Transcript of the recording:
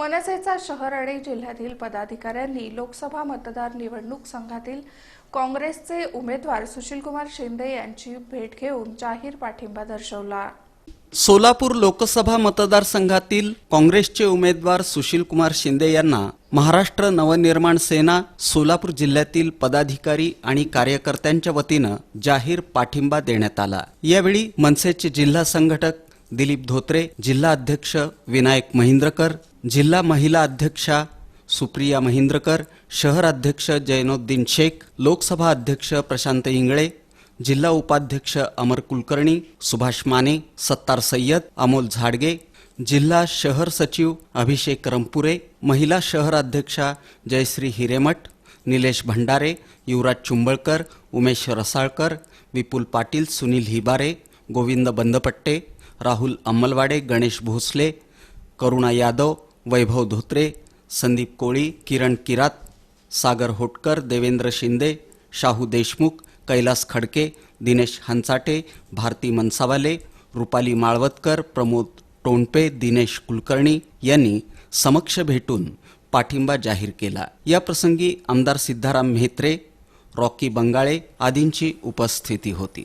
मनसेचा शहर आणि जिल्ह्यातील पदाधिकाऱ्यांनी लोकसभा मतदार निवडणूक संघातील काँग्रेसचे उमेदवार सुशीलकुमार शिंदे यांची भेट घेऊन जाहीर पाठिंबा दर्शवला. सोलापूर लोकसभा मतदारसंघातील काँग्रेसचे उमेदवार सुशीलकुमार शिंदे यांना महाराष्ट्र नवनिर्माण सेना सोलापूर जिल्ह्यातील पदाधिकारी आणि कार्यकर्त्यांच्या वतीनं जाहीर पाठिंबा देण्यात आला. यावेळी मनसेचे जिल्हा संघटक दिलीप धोत्रे जिल्हा अध्यक्ष विनायक महिंद्रकर जिल्हा महिला अध्यक्षा सुप्रिया महिंद्रकर शहर अध्यक्ष जैनोद्दीन शेख लोकसभा अध्यक्ष प्रशांत इंगळे जिल्हा उपाध्यक्ष अमर कुलकर्णी सुभाष माने सत्तार सय्यद अमोल झाडगे जिल्हा शहर सचिव अभिषेक रंपुरे महिला शहर अध्यक्षा जयश्री हिरेमठ निलेश भंडारे युवराज चुंबळकर उमेश रसाळकर विपुल पाटील सुनील हिबारे गोविंद बंदपट्टे राहुल अंमलवाडे गणेश भोसले करुणा यादव वैभव धोत्रे संदीप कोळी किरण किरात सागर होटकर देवेंद्र शिंदे शाहू देशमुख कैलास खडके दिनेश हंचाटे भारती मनसावाले रुपाली माळवतकर प्रमोद टोंडपे दिनेश कुलकर्णी यांनी समक्ष भेटून पाठिंबा जाहीर केला. या प्रसंगी आमदार सिद्धाराम म्हेत्रे रॉकी बंगाळे आदींची उपस्थिती होती.